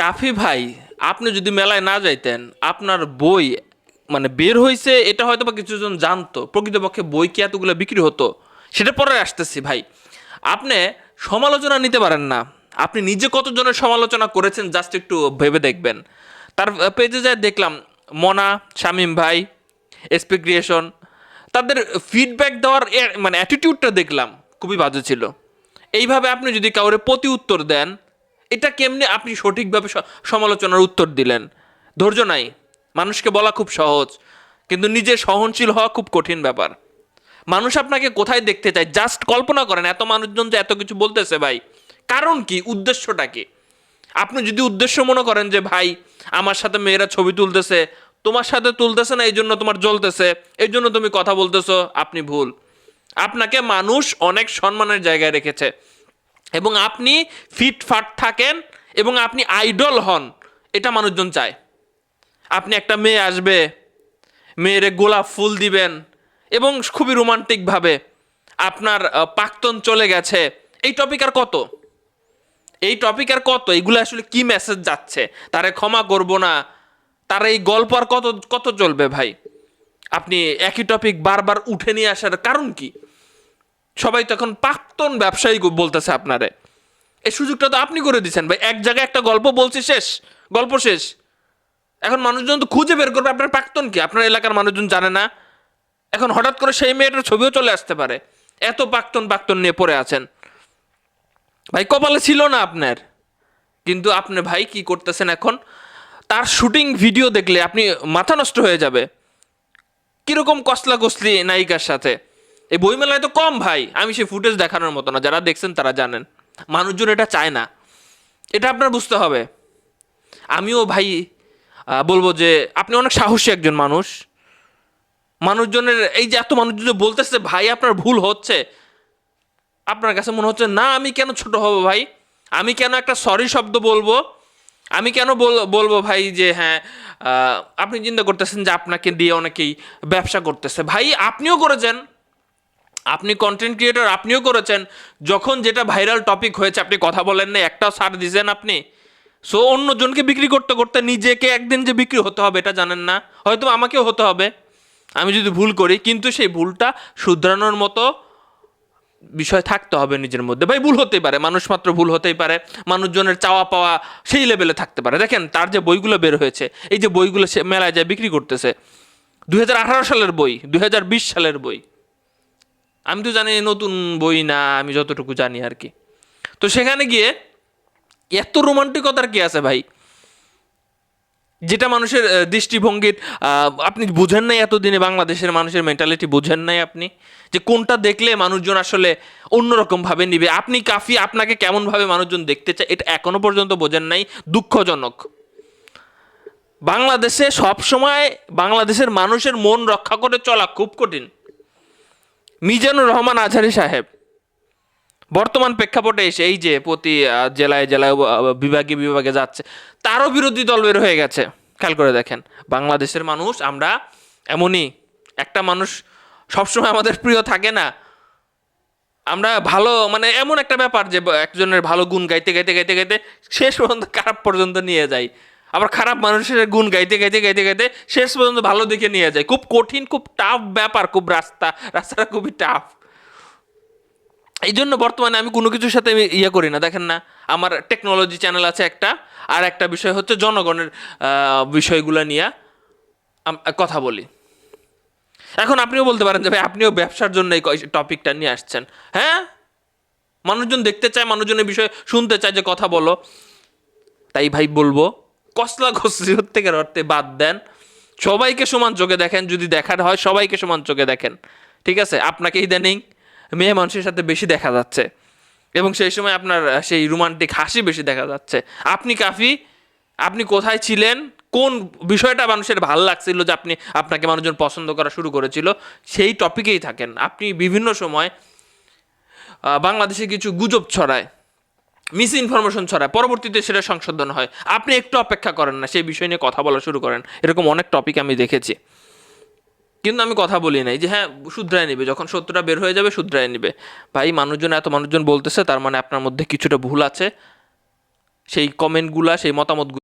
কাফি ভাই, আপনি যদি মেলায় না যাইতেন, আপনার বই মানে বের হয়েছে এটা হয়তো বা কিছুজন জানতো। প্রকৃতপক্ষে বই কি এতগুলো বিক্রি হতো? সেটা পরে আসতেছি ভাই। আপনি সমালোচনা নিতে পারেন না। আপনি নিজে কতজনের সমালোচনা করেছেন, জাস্ট একটু ভেবে দেখবেন। তার পেজে যায় দেখলাম, মনা, শামিম ভাই এসপি ক্রিয়েশন, তাদের ফিডব্যাক দেওয়ার মানে অ্যাটিটিউডটা দেখলাম, খুবই বাজে ছিল। এইভাবে আপনি যদি কাউরে প্রতি উত্তর দেন এটা কেমনে আপনি সঠিকভাবে সমালোচনার উত্তর দিলেন? ধৈর্য নাই। মানুষকে বলা খুব সহজ, কিন্তু নিজে সহনশীল হওয়া খুব কঠিন ব্যাপার। মানুষ আপনাকে কোথায় দেখতে চায়? জাস্ট কল্পনা করেন, এত মানুষজন যে এত কিছু বলতেছে ভাই। কারণ কি? উদ্দেশ্যটা কি? আপনি যদি উদ্দেশ্য মনে করেন যে, ভাই, আমার সাথে মেয়েরা ছবি তুলতেছে, তোমার সাথে তুলতেছে না এই জন্য তোমার জ্বলতেছে এই জন্য তুমি কথা বলতেছো, আপনি ভুল। আপনাকে মানুষ অনেক সম্মানের জায়গায় রেখেছে। এবং আপনি ফিটফাট থাকেন এবং আপনি আইডল হন, এটা মানুষজন চায়। আপনি একটা মেয়ে আসবে, মেয়েরে গোলাপ ফুল দিবেন এবং খুবই রোমান্টিকভাবে আপনার প্রাক্তন চলে গেছে। এই টপিক আর কত? এই টপিক আর কত? এগুলো আসলে কি মেসেজ যাচ্ছে? তারে ক্ষমা করব না। তার এই গল্প আর কত কত চলবে ভাই? আপনি একই টপিক বারবার উঠে নিয়ে আসার কারণ কি? সবাই তখন প্রাক্তন ব্যবসায়ী বলতেছে আপনারে। এই সুযোগটা তো আপনি করে দিচ্ছেন ভাই। এক জায়গায় একটা গল্প বলছি, শেষ। গল্প শেষ। এখন মানুষজন তো খুঁজে বের করবে, আপনার প্রাক্তন কি? আপনার এলাকার মানুষজন জানে না। এখন হঠাৎ করে সেই মেয়েটার ছবিও চলে আসতে পারে। এত প্রাক্তন প্রাক্তন নিয়ে পড়ে আছেন। ভাই, কপালে ছিল না আপনার। কিন্তু আপনি ভাই কি করতেছেন এখন? তার শুটিং ভিডিও দেখলে আপনি মাথা নষ্ট হয়ে যাবে। কীরকম কসলা কসলি নায়িকার সাথে। এই বইমেলায় তো কম ভাই। আমি সেই ফুটেজ দেখানোর মতো না, যারা দেখছেন তারা জানেন। মানুষজন এটা চায় না। এটা আপনার বুঝতে হবে। আমিও ভাই বলব যে আপনি অনেক সাহসী একজন মানুষ। মানুষজনের এই যে এত মানুষজন বলতেছে, ভাই, আপনার ভুল হচ্ছে। আপনার কাছে মনে হচ্ছে, না, আমি কেন ছোট হব ভাই? আমি কেন একটা সরি শব্দ বলব? আমি কেন বলব ভাই যে হ্যাঁ আপনি চিন্তা করতেছেন যে আপনাকে দিয়ে অনেকেই ব্যবসা করতেছে। ভাই, আপনিও করেছেন। আপনি কন্টেন্ট ক্রিয়েটর আপনিও করেছেন। যখন যেটা ভাইরাল টপিক হয়েছে, আপনি কথা বলেন না একটাও সার দিয়েছেন আপনি। সো অন্যজনকে বিক্রি করতে করতে নিজেকে একদিন যে বিক্রি হতে হবে, এটা জানেন না। হয়তো আমাকেও হতে হবে। আমি যদি ভুল করি, কিন্তু সেই ভুলটা শুধরানোর মতো বিষয় থাকতে হবে নিজের মধ্যে। ভাই, ভুল হতেই পারে। মানুষ মাত্র ভুল হতেই পারে। মানুষজনের চাওয়া পাওয়া সেই লেভেলে থাকতে পারে। দেখেন, তার যে বইগুলো বের হয়েছে, এই যে বইগুলো সে মেলায় যায় বিক্রি করতেছে। দুই হাজার আঠারো সালের বই, দুই হাজার বিশ সালের বই। আমি তো জানি নতুন বই না, আমি যতটুকু জানি আর কি। তো সেখানে গিয়ে এত রোমান্টিকতার কি আছে ভাই? যেটা মানুষের দৃষ্টিভঙ্গির আপনি বুঝেন নাই এতদিনে বাংলাদেশের মানুষের মেন্টালিটি বুঝেন নাই আপনি? যে কোনটা দেখলে মানুষজন আসলে অন্যরকম ভাবে নিবে? আপনি কাফি, আপনাকে কেমনভাবে মানুষজন দেখতে চায়, এটা এখনও পর্যন্ত বোঝেন নাই, দুঃখজনক। বাংলাদেশে সব সময় বাংলাদেশের মানুষের মন রক্ষা করে চলা খুব কঠিন। মিজানুর রহমান আজহারি সাহেব। বর্তমান প্রেক্ষাপটে এসে এই যে প্রতি জেলায় জেলায় বিভাগে বিভাগে যাচ্ছে, তারও বিরোধী দল বের হয়ে গেছে। খেয়াল করে দেখেন, বাংলাদেশের মানুষ আমরা এমনই, একটা মানুষ সবসময় আমাদের প্রিয় থাকে না। আমরা ভালো মানে এমন একটা ব্যাপার যে, একজনের ভালো গুণ গাইতে গাইতে গাইতে গাইতে, শেষ পর্যন্ত খারাপ পর্যন্ত নিয়ে যাই। আবার খারাপ মানুষের গুণ গাইতে গাইতে গাইতে গাইতে শেষ পর্যন্ত ভালো দিকে নিয়ে যায়। খুব কঠিন, খুব টাফ ব্যাপার, খুব রাস্তা, রাস্তাটা খুবই টাফ এই জন্য বর্তমানে আমি কোনো কিছুর সাথে ইয়ে করি না। দেখেন না, আমার টেকনোলজি চ্যানেল আছে একটা, আর একটা বিষয় হচ্ছে জনগণের বিষয়গুলো নিয়ে কথা বলি। এখন আপনিও বলতে পারেন যে ভাই, আপনিও ব্যবসার জন্য এই টপিকটা নিয়ে আসছেন। হ্যাঁ? মানুষজন দেখতে চায়, মানুষজনের বিষয়ে শুনতে চায় যে কথা বলো। তাই ভাই বলব কসলা ঘষি থেকে অর্থে বাদ দেন। সবাইকে সমান চোখে দেখেন, যদি দেখার হয় সবাইকে সমান চোখে দেখেন। ঠিক আছে? আপনাকে ইদানিং মেয়ে মানুষের সাথে বেশি দেখা যাচ্ছে। এবং সেই সময় আপনার সেই রোমান্টিক হাসি বেশি দেখা যাচ্ছে। আপনি কাফি? আপনি কোথায় ছিলেন? কোন বিষয়টা মানুষের ভালো লাগছিল যে আপনি, আপনাকে মানুষজন পছন্দ করা শুরু করেছিল? সেই টপিকেই থাকেন। আপনি বিভিন্ন সময় বাংলাদেশে কিছু গুজব ছড়ায়। মিস ইনফরমেশন ছড়ায় পরবর্তীতে সেটা সংশোধন হয়। আপনি একটু অপেক্ষা করেন না, সেই বিষয় নিয়ে কথা বলা শুরু করেন। এরকম অনেক টপিক আমি দেখেছি। কিন্তু আমি কথা বলি নাই যে হ্যাঁ শুধরায় নিবে। যখন সত্যটা বের হয়ে যাবে, শুধরায় নিবে। ভাই, মানুষজন এত মানুষজন বলতেছে, তার মানে আপনার মধ্যে কিছুটা ভুল আছে। সেই কমেন্টগুলা সেই মতামতগুলো